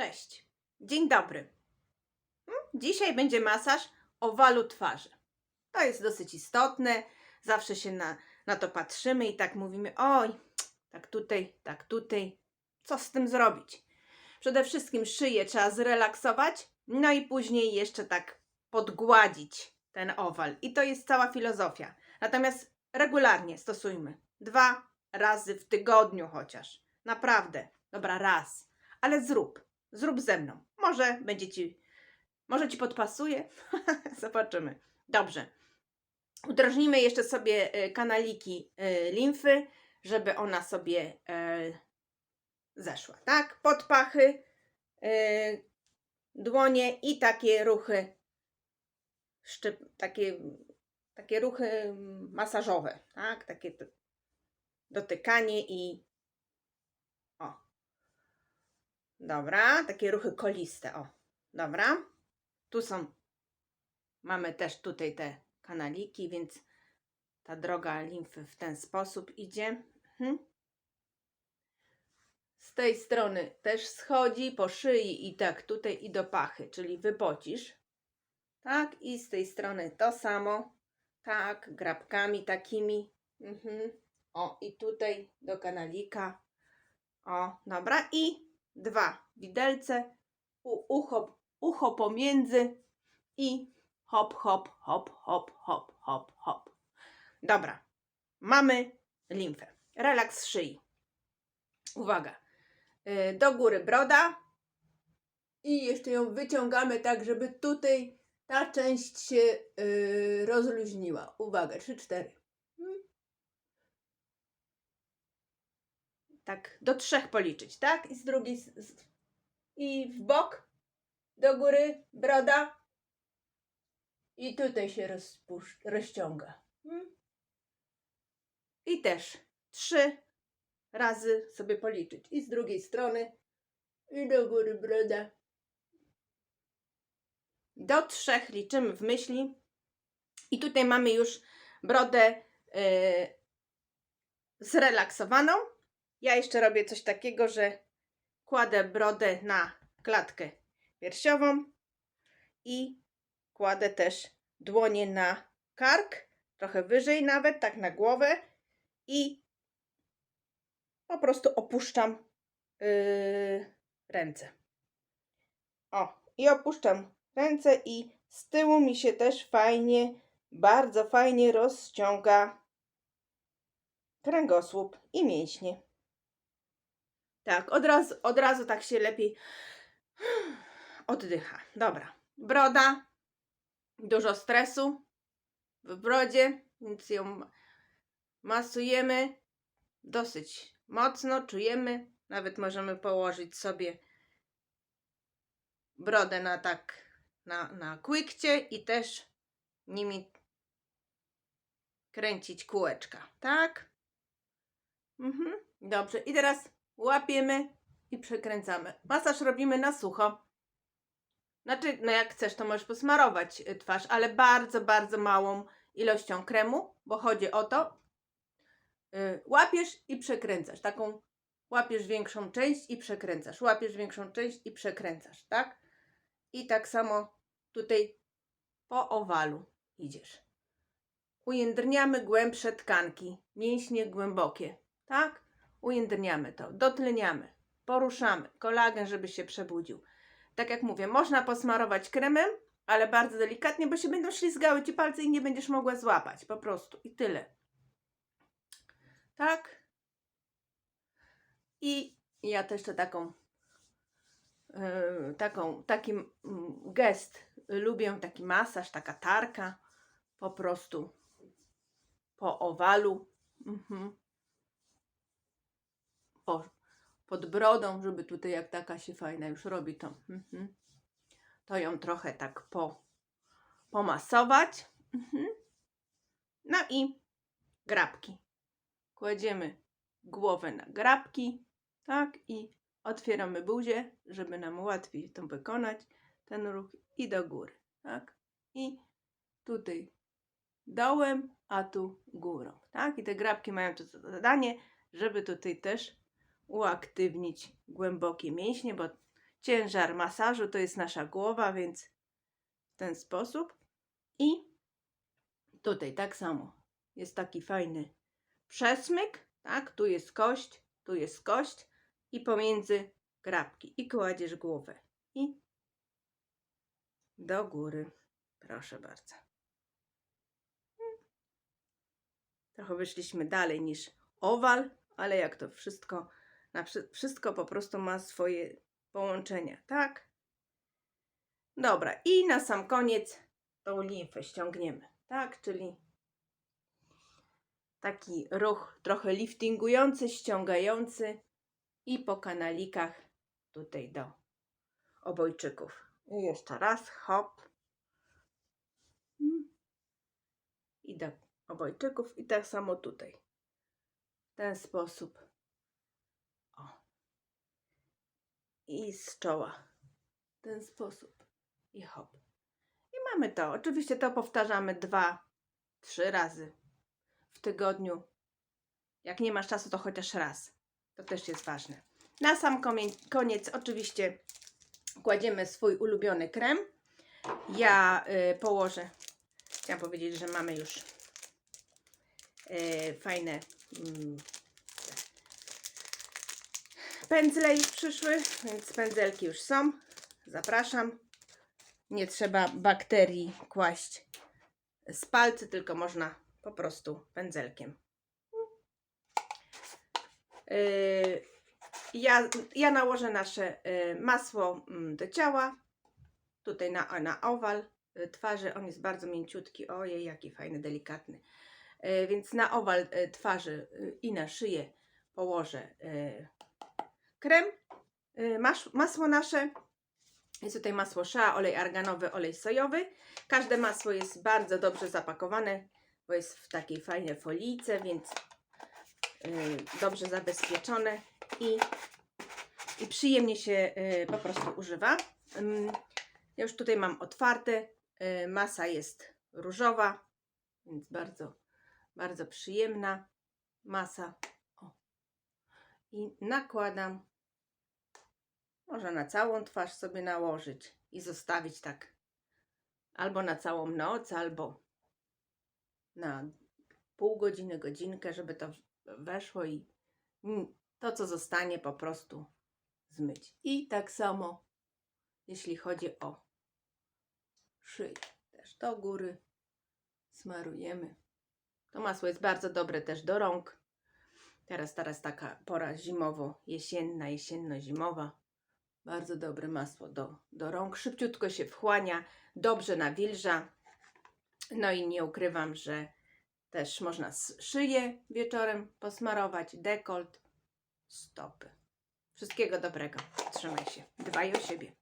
Cześć, dzień dobry. Hmm, Dzisiaj będzie masaż owalu twarzy. To jest dosyć istotne, zawsze się na, na to patrzymy i tak mówimy: oj, tak tutaj, tak tutaj. Co z tym zrobić? Przede wszystkim szyję trzeba zrelaksować, no i później jeszcze tak podgładzić ten owal. I to jest cała filozofia. Natomiast regularnie stosujmy. Dwa razy w tygodniu chociaż. Naprawdę. Dobra, raz. Ale zrób. Zrób ze mną. Może będzie ci, może ci podpasuje. Zobaczymy. Dobrze. Udrożnijmy jeszcze sobie e, kanaliki e, limfy, żeby ona sobie e, zeszła. Tak? Podpachy, dłonie i takie ruchy, takie, takie ruchy masażowe. Tak? Takie dotykanie i o, Dobra, takie ruchy koliste. O, dobra. Tu są, mamy też tutaj te kanaliki, więc ta droga limfy w ten sposób idzie. Mhm. Z tej strony też schodzi po szyi i tak tutaj i do pachy, czyli wypocisz. Tak, i z tej strony to samo. Tak, grabkami takimi. Mhm. O, i tutaj do kanalika. O, dobra. I dwa widelce, u, ucho, ucho pomiędzy i hop, hop, hop, hop, hop, hop, hop. Dobra, mamy limfę. Relaks szyi. Uwaga, y, do góry broda i jeszcze ją wyciągamy tak, żeby tutaj ta część się y, rozluźniła. Uwaga, 3-4. Tak do trzech policzyć, tak? I z drugiej s- s- i w bok, do góry, broda i tutaj się rozciąga. Mm. I też trzy razy sobie policzyć. I z drugiej strony i do góry broda. Do trzech liczymy w myśli. I tutaj mamy już brodę yy, zrelaksowaną. Ja jeszcze robię coś takiego, że kładę brodę na klatkę piersiową i kładę też dłonie na kark, trochę wyżej nawet, tak na głowę i po prostu opuszczam yy, ręce. O, i opuszczam ręce i z tyłu mi się też fajnie, bardzo fajnie rozciąga kręgosłup i mięśnie. Tak, od razu, od razu tak się lepiej oddycha. Dobra. Broda. Dużo stresu w brodzie, więc ją ma- masujemy dosyć mocno, czujemy. Nawet możemy położyć sobie brodę na tak, na, na kłykcie i też nimi kręcić kółeczka, tak? Mhm. Dobrze, i teraz łapiemy i przekręcamy. Masaż robimy na sucho. Znaczy, no jak chcesz, to możesz posmarować y, twarz, ale bardzo, bardzo małą ilością kremu, bo chodzi o to, y, łapiesz i przekręcasz. Taką łapiesz większą część i przekręcasz. Łapiesz większą część i przekręcasz, tak? I tak samo tutaj po owalu idziesz. Ujędrniamy głębsze tkanki, mięśnie głębokie, tak? Ujędrniamy to, dotleniamy, poruszamy, kolagen, żeby się przebudził. Tak jak mówię, można posmarować kremem, ale bardzo delikatnie, bo się będą ślizgały ci palce i nie będziesz mogła złapać, po prostu i tyle. Tak? I ja też to taką, yy, taką, taki mm, gest lubię, taki masaż, taka tarka, po prostu po owalu. Mhm po, pod brodą, żeby tutaj jak taka się fajna już robi to. Mhm. To ją trochę tak po, pomasować. Mhm. No i grabki. Kładziemy głowę na grabki, tak, i otwieramy buzię, żeby nam łatwiej to wykonać, ten ruch i do góry, tak, i tutaj dołem, a tu górą, tak, i te grabki mają to za zadanie, żeby tutaj też uaktywnić głębokie mięśnie, bo ciężar masażu to jest nasza głowa, więc w ten sposób. I tutaj tak samo jest taki fajny przesmyk, tak? Tu jest kość, tu jest kość i pomiędzy grabki i kładziesz głowę i do góry. Proszę bardzo. Trochę wyszliśmy dalej niż owal, ale jak to wszystko, na wszy- wszystko po prostu ma swoje połączenia, tak? Dobra, i na sam koniec tą limfę ściągniemy, tak? Czyli taki ruch trochę liftingujący, ściągający i po kanalikach tutaj do obojczyków. I jeszcze raz, hop. Mm. I do obojczyków i tak samo tutaj. W ten sposób. O. I z czoła. W ten sposób. I hop. I mamy to. Oczywiście to powtarzamy dwa, trzy razy w tygodniu. Jak nie masz czasu, to chociaż raz. To też jest ważne. Na sam koniec oczywiście kładziemy swój ulubiony krem. Ja y, położę, chciałam powiedzieć, że mamy już y, fajne mm, pędzle już przyszły, więc pędzelki już są. Zapraszam. Nie trzeba bakterii kłaść z palcy, tylko można po prostu pędzelkiem. Yy, ja, ja nałożę nasze y, masło mm, do ciała. Tutaj na, na owal y, twarzy. On jest bardzo mięciutki. Ojej, jaki fajny, delikatny. Więc na owal twarzy i na szyję położę krem, y, masło nasze. Jest tutaj masło szea, olej arganowy, olej sojowy. Każde masło jest bardzo dobrze zapakowane, bo jest w takiej fajnej folijce, więc y, dobrze zabezpieczone i, i przyjemnie się y, po prostu używa. Ja już tutaj mam otwarte. Masa jest różowa, więc bardzo, bardzo przyjemna masa. O. I nakładam. Można na całą twarz sobie nałożyć i zostawić tak albo na całą noc, albo na pół godziny, godzinkę, żeby to weszło i to, co zostanie, po prostu zmyć. I tak samo, jeśli chodzi o szyję. Też do góry smarujemy. To masło jest bardzo dobre też do rąk. Teraz, teraz taka pora zimowo-jesienna, jesienno-zimowa. Bardzo dobre masło do, do rąk. Szybciutko się wchłania, dobrze nawilża. No i nie ukrywam, że też można szyję wieczorem posmarować, dekolt, stopy. Wszystkiego dobrego. Trzymaj się. Dbaj o siebie.